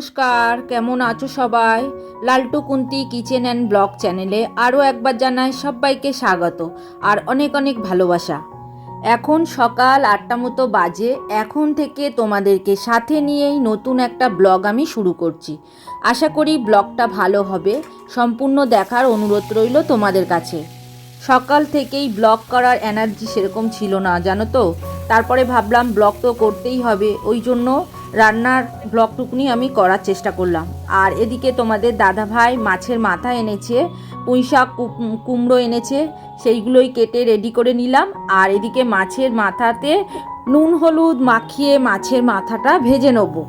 নমস্কার, কেমন আছো সবাই? Laltu Kunti kitchen and blog চ্যানেলে আরও একবার জানাই সবাইকে স্বাগত আর অনেক অনেক ভালোবাসা। এখন সকাল আটটা মতো বাজে, এখন থেকে তোমাদেরকে সাথে নিয়েই নতুন একটা ব্লগ আমি শুরু করছি। আশা করি ব্লগটা ভালো হবে, সম্পূর্ণ দেখার অনুরোধ রইল তোমাদের কাছে। সকাল থেকেই ব্লগ করার এনার্জি সেরকম ছিল না, জানো তো? তারপরে ভাবলাম ব্লগ তো করতেই হবে, ওই জন্য রান্নার ব্লগটুকুনি আমি করার চেষ্টা করলাম। আর এদিকে তোমাদের দাদা ভাই মাছের মাথা এনেছে, পুঁই শাক কু- কুমড়ো এনেছে, সেইগুলোই কেটে রেডি করে নিলাম। আর এদিকে মাছের মাথাতে নুন হলুদ মাখিয়ে মাছের মাথাটা ভেজে নেব।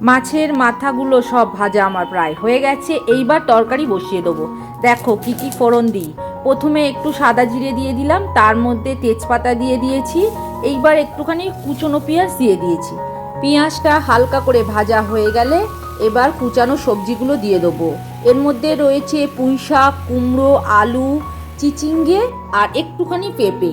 মাছের মাথাগুলো সব ভাজা আমার প্রায় হয়ে গেছে, এইবার তরকারি বসিয়ে দেবো। দেখো কি কি ফোড়ন দিই। প্রথমে একটু সাদা জিরে দিয়ে দিলাম, তার মধ্যে তেজপাতা দিয়ে দিয়েছি, এইবার একটুখানি কুচনো পেঁয়াজ দিয়ে দিয়েছি। পেঁয়াজটা হালকা করে ভাজা হয়ে গেলে এবার কুচানো সবজিগুলো দিয়ে দেবো। এর মধ্যে রয়েছে পুঁই শাক, কুমড়ো, আলু, চিচিঙ্গে আর একটুখানি পেঁপে।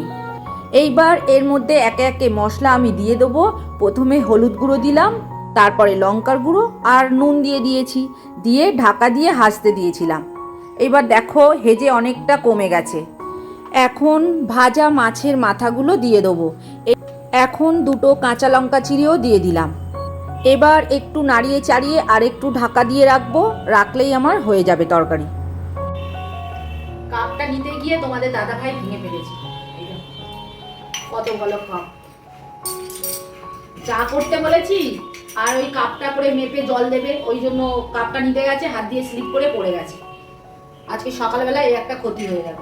এইবার এর মধ্যে একে একে মশলা আমি দিয়ে দেবো। প্রথমে হলুদ গুঁড়ো দিলাম, তারপরে লঙ্কার গুঁড়ো আর নুন দিয়ে দিয়েছি, দিয়ে ঢাকা দিয়ে হাসতে দিয়েছিলাম। এবার দেখো হেজে অনেকটা কমে গেছে। এখন ভাজা মাছের মাথাগুলো দিয়ে দেবো। এখন দুটো কাঁচা লঙ্কা চিড়েও দিয়ে দিলাম। এবার একটু নাড়িয়ে চাড়িয়ে আর একটু ঢাকা দিয়ে রাখব, রাখলেই আমার হয়ে যাবে তরকারি। কাপটা নিতে গিয়ে তোমাদের দাদা ভাই ভেঙে ফেলেছি। কত ভালো কাপ। চা করতে বলেছি, আর ওই কাপটা করে মেপে জল দেবে, ওই জন্য কাপটা নিতে গেছে, হাত দিয়ে স্লিপ করে পড়ে গেছে। আজকে সকালবেলা এই একটা ক্ষতি হয়ে গেল।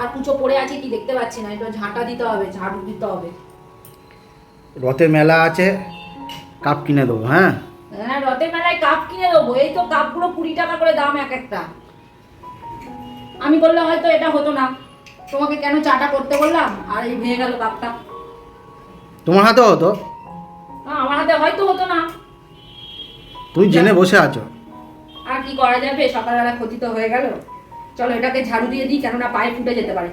আর কুচো পড়ে আছে কি দেখতে পাচ্ছি না একটু ঝাঁটা দিতে হবে ঝাড়ু দিতে হবে। রথের মেলা আছে কাপ কিনে দেবো হ্যাঁ? হ্যাঁ রথের মেলায় কাপ কিনে দেবো এই তো কাপগুলো কুড়ি টাকা করে দাম এক একটা। আমি করলে হয়তো এটা হতো না তোমাকে কেন চাটা করতে বললাম? আর এই ভেঙে গেল কাপটা। তোমার হাতে হতো? আমার হাতে হয়তো হতো না। তুমি জেনে বসে আছো। আর কি করা যাবে সকালবেলা ক্ষতি তো হয়ে গেল। চলো এটাকে ঝাড়ু দিয়ে দিই কেননা পায়ে ফুটে যেতে পারে।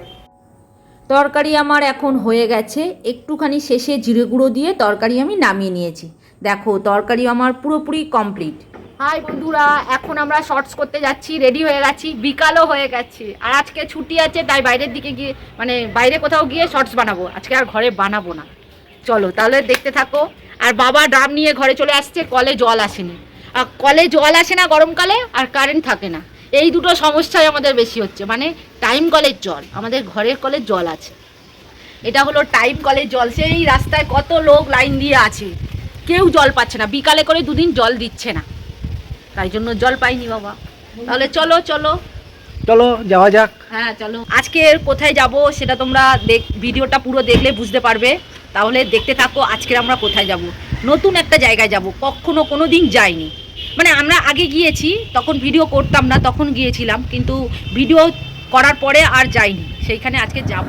তরকারি আমার এখন হয়ে গেছে একটুখানি শেষে জিরে গুঁড়ো দিয়ে তরকারি আমি নামিয়ে নিয়েছি। দেখো তরকারি আমার পুরোপুরি কমপ্লিট। হাই বন্ধুরা এখন আমরা শর্টস করতে যাচ্ছি রেডি হয়ে গেছি বিকালও হয়ে গেছে। আর আজকে ছুটি আছে তাই বাইরের দিকে গিয়ে মানে বাইরে কোথাও গিয়ে শর্টস বানাবো। আজকে আর ঘরে বানাবো না। চলো তাহলে দেখতে থাকো। আর বাবা ড্রাম নিয়ে ঘরে চলে আসছে কলে জল আসেনি। আর কলে জল আসে না গরমকালে আর কারেন্ট থাকে না। এই দুটো সমস্যাই আমাদের বেশি হচ্ছে। মানে টাইম কলের জল আমাদের ঘরের কলের জল আছে। এটা হলো টাইম কলের জল। সেই রাস্তায় কত লোক লাইন দিয়ে আছে। কেউ জল পাচ্ছে না। বিকালে করে দুদিন জল দিচ্ছে না। তাই জন্য জল পাইনি বাবা। তাহলে চলো চলো। চলো যাওয়া যাক। হ্যাঁ চলো। আজকে কোথায় যাব সেটা তোমরা দেখ ভিডিওটা পুরো দেখলে বুঝতে পারবে। তাহলে দেখতে থাকো আজকে আমরা কোথায় যাব। নতুন একটা জায়গায় যাব। কখনো কোনো দিন যাইনি। মানে আমরা আগে গিয়েছি, তখন ভিডিও করতাম না, তখন গিয়েছিলাম, কিন্তু ভিডিও করার পরে আর যাইনি। সেইখানে আজকে যাব।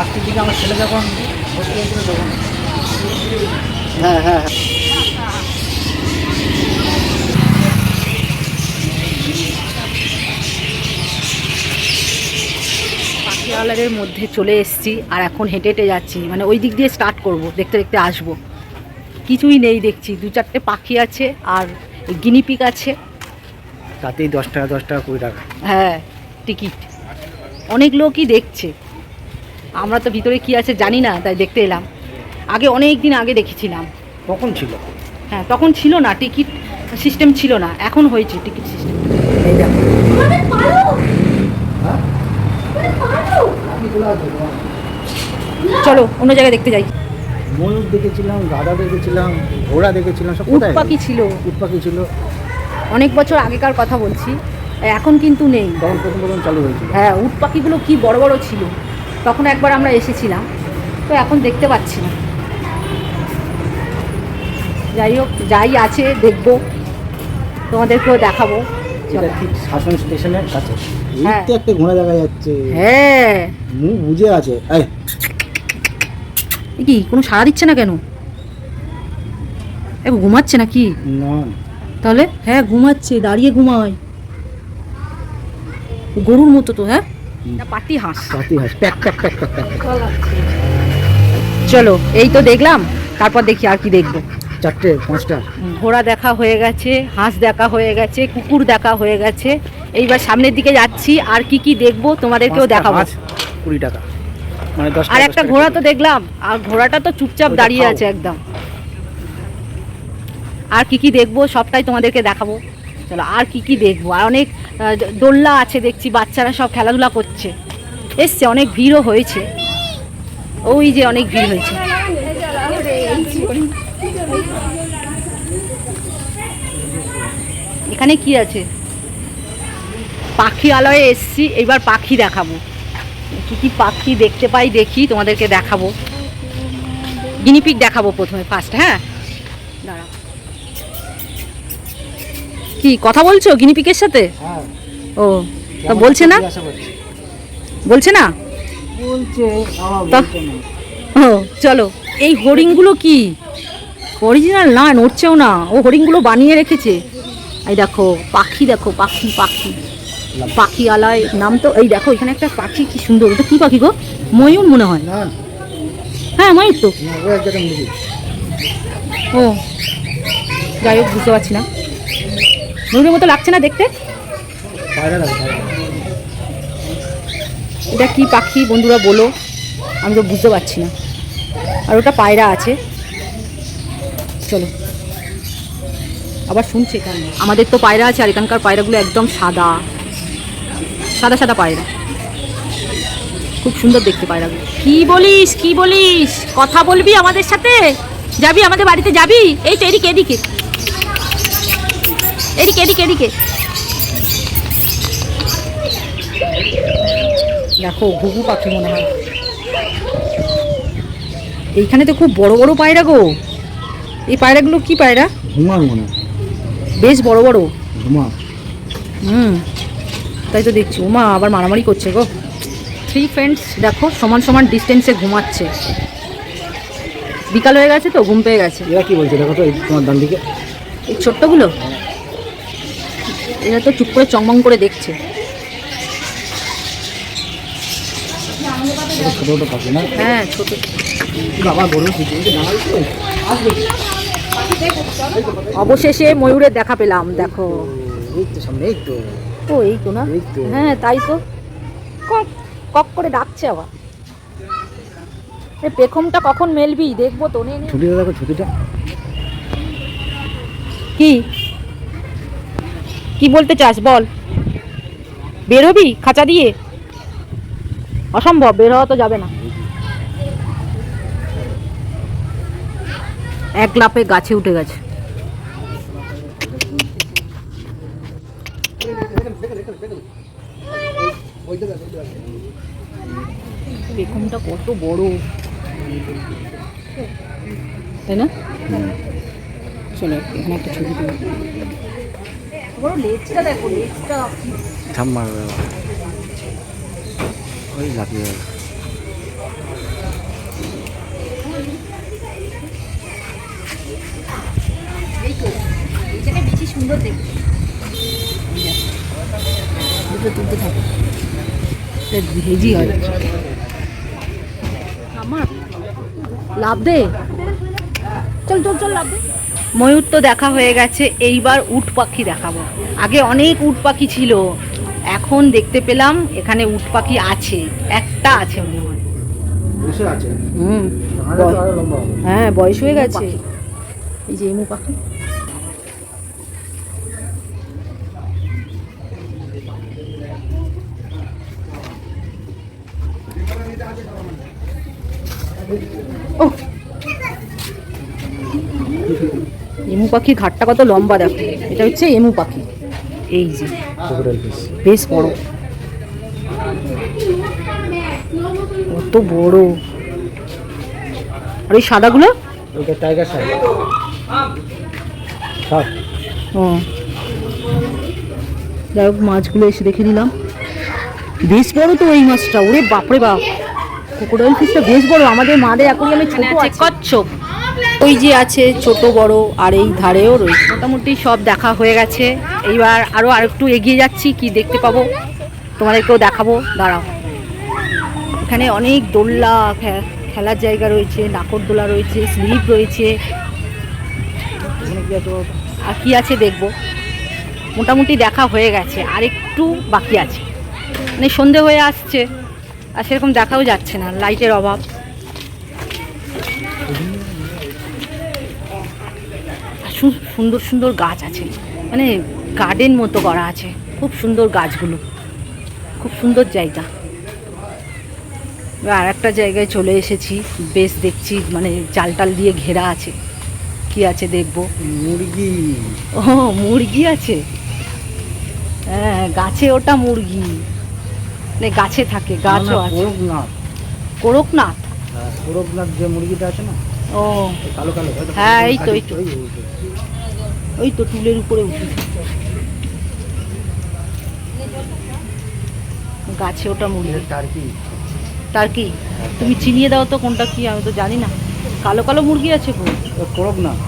আজকের দিকে আমার ছেলে যখন ভর্তি হয়েছিল তখন। হ্যাঁ হ্যাঁ। হ্যাঁ পাখিয়ালারের মধ্যে চলে এসেছি আর এখন হেঁটে হেঁটে যাচ্ছি। মানে ওই দিক দিয়ে স্টার্ট করব দেখতে দেখতে আসব। কিছুই নেই দেখছি। দু চারটে পাখি আছে আর গিনিপিক আছে। তাতেই দশ টাকা দশ টাকা কুড়ি টাকা। হ্যাঁ টিকিট। অনেক লোকই দেখছে। আমরা তো ভিতরে কি আছে জানি না তাই দেখতে এলাম। আগে অনেক দিন আগে দেখেছিলাম। কখন ছিল? হ্যাঁ তখন ছিল না টিকিট সিস্টেম ছিল না। এখন হয়েছে টিকিট সিস্টেম এই হ্যাঁ? চলো অন্য জায়গায় দেখতে যাই। ময়ূর দেখেছিলাম গাধা দেখেছিলাম ঘোড়া দেখেছিলাম সব উট পাখি ছিল। উট পাখি ছিল। অনেক বছর আগেকার কথা বলছি এখন কিন্তু নেই। তখন প্রথম প্রথম চালু হয়েছিল। হ্যাঁ উট পাখিগুলো কি বড় বড় ছিল তখন একবার আমরা এসেছিলাম তো এখন দেখতে পাচ্ছি না। যাই হোক যাই আছে দেখব তোমাদেরকেও দেখাবো। শাসন স্টেশনের কাছে। হ্যাঁ। তো একটা ঘোড়া দেখা যাচ্ছে। হ্যাঁ। মুখ বুঝে আছে। কি কোনো সাড়া দিচ্ছে না কেন? ঘুমাচ্ছে না কি না। তাহলে? হ্যাঁ ঘুমাচ্ছে দাঁড়িয়ে ঘুমায় গরুর মতো তো হ্যাঁ? পাটি হাঁস। পাতি হাস প্যাক প্যাক প্যাক প্যাক চলো এই তো দেখলাম তারপর দেখি আর কি দেখব। চারটে পাঁচটা। ঘোড়া দেখা হয়ে গেছে হাঁস দেখা হয়ে গেছে কুকুর দেখা হয়ে গেছে। এইবার সামনের দিকে যাচ্ছি আর কি কি দেখব তোমাদেরকেও দেখাবো। কুড়ি টাকা। মানে আর একটা ঘোড়া তো দেখলাম আর ঘোড়াটা তো চুপচাপ দাঁড়িয়ে আছে একদম। আর কি কি দেখব সবটাই তোমাদেরকে দেখাবো। চলো, আর কি কি দেখব? আর অনেক দোলনা আছে দেখছি, বাচ্চারা সব খেলাধুলা করছে। এসছে, অনেক ভিড়ও হয়েছে। ওই যে অনেক ভিড় হয়েছে। এখানে কি আছে? পাখি আলয়ে এসছি, এবার পাখি দেখাবো। কি কি পাখি দেখতে পাই দেখি, তোমাদেরকে দেখাবো। গিনিপিক দেখাবো প্রথমে ফার্স্ট হ্যাঁ? দাঁড়াও। কি কথা বলছো গিনিপিকের সাথে? হ্যাঁ। ও তা বলছে না? বলছে না। ও চলো। এই হরিণগুলো কি? অরিজিনাল না নড়ছেও না। ও হরিণগুলো বানিয়ে রেখেছে। এই দেখো পাখি দেখো পাখি পাখি। পাখি আলায় নাম তো এই দেখো এখানে একটা পাখি কি সুন্দর। এটা কি পাখি গো? ময়ূর মনে হয়। হ্যাঁ ময়ূর তো। ও। যাই হোক বুঝতে পারছি না। ময়ূরের মতো লাগছে না দেখতে? এটা কি পাখি? বন্ধুরা বলো। আমি তো বুঝতে পারছি না। আর ওটা পায়রা আছে। চলো। আবার শুনছে কেন আমাদের তো পায়রা আছে আর এখানকার পায়রাগুলো একদম সাদা। সাদা সাদা পায়রা। খুব সুন্দর দেখতে পায়রাগুলো। কি বলিস কি বলিস? কথা বলবি আমাদের সাথে? যাবি আমাদের বাড়িতে? যাবি? এই তো এদিকে এদিকে। এদিকে এদিকে এদিকে। দেখো ঘুঘু পাখি মনে হয়। এইখানে তো খুব বড় বড় পায়রা গো। এই পায়রাগুলো কি পায়রা? ঘুমার মনে বেশ বড় বড়। ঘুমা হুম তাই তো দেখছি। ওমা আবার মারামারি করছে গো। থ্রি ফ্রেন্ডস দেখো সমান সমান ডিস্টেন্সে ঘুমাচ্ছে। বিকাল হয়ে গেছে তো ঘুম পেয়ে গেছে। এরা কি বলছে? দেখো তো এই তোমার ডান দিকে। এই ছোট্টগুলো? এরা তো চুপ করে চংমং করে দেখছে। হ্যাঁ ছোট। অবশেষে ময়ূরের দেখা পেলাম দেখো। ও এই তো না? হ্যাঁ তাই তো। কক কক করে ডাকছে আবার। পেখমটা কখন মেলবি? দেখব তো। ছুটিটা দেখো ছুটিটা। কি? কি বলতে চাস বল? বেরোবি খাঁচা দিয়ে? অসম্ভব বের হওয়া তো যাবে না। এক লাপে গাছে উঠে গেছে। পেখমটা কত বড়। তাই না? চলো এখানে একটা ছবি তুলি। বড় লেজটা দেখো লেজটা। ঝাম মারবে আবার। ওই লাফিয়ে এই তো এইটাকে বেশি সুন্দর দেখতে দুটো তুলতে থাকে। ভেজি হয়। আমার? লাভ দে। চল চল চল লাভ দে। ময়ূর তো দেখা হয়ে গেছে এইবার উট পাখি দেখাবো। আগে অনেক উট পাখি ছিল এখন দেখতে পেলাম এখানে উট পাখি আছে একটা আছে মনে হয়। হ্যাঁ বয়স হয়ে গেছে। এই যে ইমু পাখি। ও পাখি ঘাটটা কত লম্বা দেখো। এটা হচ্ছে এমু পাখি। এই যে। বেশ বড়। কত বড়। আর ওই সাদাগুলো? টাইগার ও। যাই হোক মাছগুলো এসে দেখে নিলাম। বেশ বড় তো এই মাছটা। ওরে বাপরে বাপ। ক্রোকোডাইল ফিশটা বেশ বড়। আমাদের মাদের এখন আমি ছোট আছে। কচ্ছপ ওই যে আছে ছোট, বড়, আর এই ধারেও রয়েছে। মোটামুটি সব দেখা হয়ে গেছে। এইবার আরও আরেকটু এগিয়ে যাচ্ছি, কি দেখতে পাবো? তোমাদেরকেও দেখাবো। দাঁড়াও। এখানে অনেক দোলনা, খে- খেলার জায়গা রয়েছে, নাকরদোলা রয়েছে, স্লিপ রয়েছে? আর কি আছে দেখব। মোটামুটি দেখা হয়ে গেছে আর একটু বাকি আছে। মানে সন্ধে হয়ে আসছে, আর সেরকম দেখাও যাচ্ছে না, লাইটের অভাব। সু- সুন্দর সুন্দর গাছ আছে। মানে গার্ডেন মতো করা আছে। খুব সুন্দর গাছগুলো। খুব সুন্দর জায়গা। আর একটা জায়গায় চলে এসেছি। বেশ দেখছি মানে জাল টাল দিয়ে ঘেরা আছে। কি আছে দেখব? মুরগি। ও মুরগি আছে? হ্যাঁ গাছে ওটা মুরগি। মানে গাছে থাকে গাছও আছে। কোরকনাথ। কোরকনাথ? হ্যাঁ, কোরকনাথ যে মুরগিটা আছে না ও। কালো কালো। হ্যাঁ, এই তো, এই তো। ওই, তো টুলের উপরে উঠেছে গাছে ওটা মুরগি এটা টার্কি। তার কি তুমি চিনিয়ে দাও তো কোনটা কি আমি তো জানি না। কালো কালো মুরগি আছে গো কোরকনাথ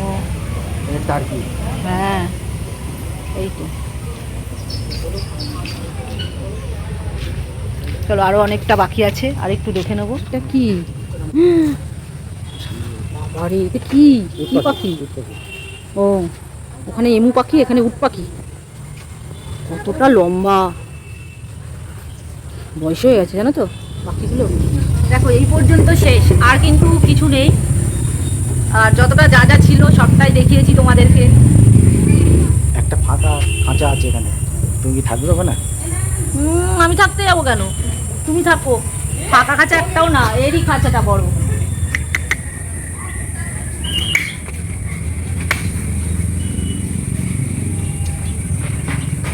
ও। টার্কি। হ্যাঁ। এই তো। চলো আরও অনেকটা বাকি আছে। আর একটু দেখে নেব। এটা কি? আরে এটা কি? কি পাখি। ও ওখানে এমু পাখি এখানে উট পাখি। কতটা লম্বা। বয়স হয়ে গেছে জানো তো? পাখিগুলো। দেখো এই পর্যন্ত শেষ। আর কিন্তু কিছু নেই। আর যতটা যা যা ছিল সবটাই দেখিয়েছি তোমাদেরকে। একটা ফাঁকা খাঁচা আছে এখানে। তুমি কি থাকবে ওখানে? আমি থাকতে যাব কেন? তুমি থাকো। ফাঁকা খাঁচা একটাও না এরই খাঁচাটা বড়।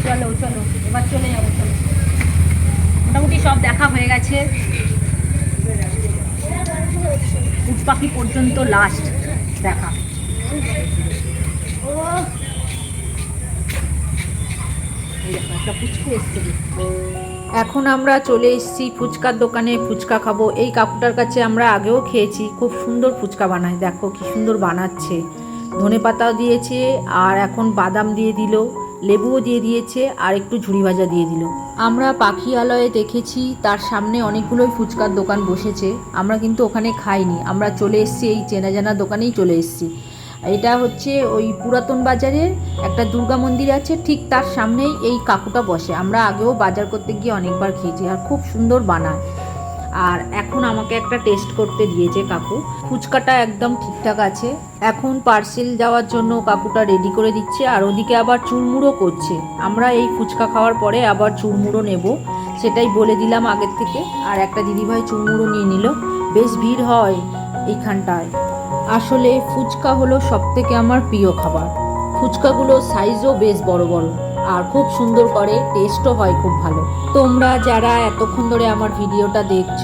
চলো চলো, এবার চলে যাব, চলো। মোটামুটি সব দেখা হয়ে গেছে। উট পাখি পর্যন্ত লাস্ট দেখা। এখন আমরা চলে এসেছি ফুচকার দোকানে, ফুচকা খাব। এই কাকুটার কাছে আমরা আগেও খেয়েছি, খুব সুন্দর ফুচকা বানায়। দেখো কি সুন্দর বানাচ্ছে। ধনে পাতাও দিয়েছে, আর এখন বাদাম দিয়ে দিল। লেবুও দিয়ে দিয়েছে আর একটু ঝুড়ি ভাজা দিয়ে দিল। আমরা পাখিয়ালয়ে দেখেছি, তার সামনে অনেকগুলোই ফুচকার দোকান বসেছে। আমরা কিন্তু ওখানে খাইনি, আমরা চলে এসেছি এই চেনা জানা দোকানেই চলে এসেছি। এটা হচ্ছে ওই পুরাতন বাজারে একটা দুর্গা মন্দির আছে, ঠিক তার সামনেই এই কাকুটা বসে। আমরা আগেও বাজার করতে গিয়ে অনেকবার খেয়েছি, আর খুব সুন্দর বানায়। আর এখন আমাকে একটা টেস্ট করতে দিয়েছে কাকু। ফুচকাটা একদম ঠিকঠাক আছে। এখন পার্সেল যাওয়ার জন্য কাকুটা রেডি করে দিচ্ছে, আর ওদিকে আবার চুরমুড়ো করছে। আমরা এই ফুচকা খাওয়ার পরে আবার চুরমুড়ো নেব, সেটাই বলে দিলাম আগের থেকে। আর একটা দিদিভাই চুরমুড়ো নিয়ে নিল। বেশ ভিড় হয় এইখানটায়। আসলে ফুচকা হলো সব থেকে আমার প্রিয় খাবার। ফুচকাগুলো সাইজও বেশ বড় বড়। আর খুব সুন্দর করে টেস্টও হয় খুব ভালো। তোমরা যারা এতক্ষণ ধরে আমার ভিডিওটা দেখছ,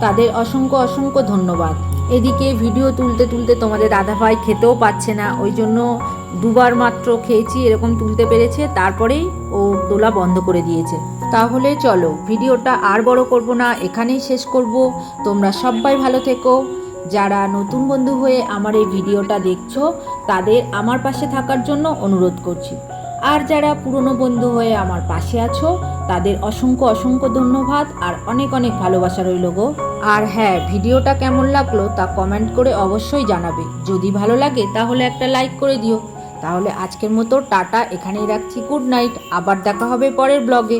তাদের অসংখ্য অসংখ্য ধন্যবাদ। এদিকে ভিডিও তুলতে তুলতে তোমাদের দাদাভাই খেতেও পাচ্ছে না, ওই জন্য দুবার মাত্র খেয়েছি, এরকম তুলতে পেরেছে, তারপরেই ও তোলা বন্ধ করে দিয়েছে। তাহলে চলো, ভিডিওটা আর বড় করব না, এখানেই শেষ করব। তোমরা সবাই ভালো থেকো। যারা নতুন বন্ধু হয়ে আমার এই ভিডিওটা দেখছ, তাদের আমার পাশে থাকার জন্য অনুরোধ করছি। আর যারা পুরনো বন্ধু হয়ে আমার পাশে আছো, তাদের অসংখ্য অসংখ্য ধন্যবাদ আর অনেক অনেক ভালোবাসা রইল গো। আর হ্যাঁ ভিডিওটা কেমন লাগল তা কমেন্ট করে অবশ্যই জানাবে। যদি ভালো লাগে তাহলে একটা লাইক করে দিও। তাহলে আজকের মতো টাটা, এখানেই রাখছি গুড নাইট আবার দেখা হবে পরের ব্লগে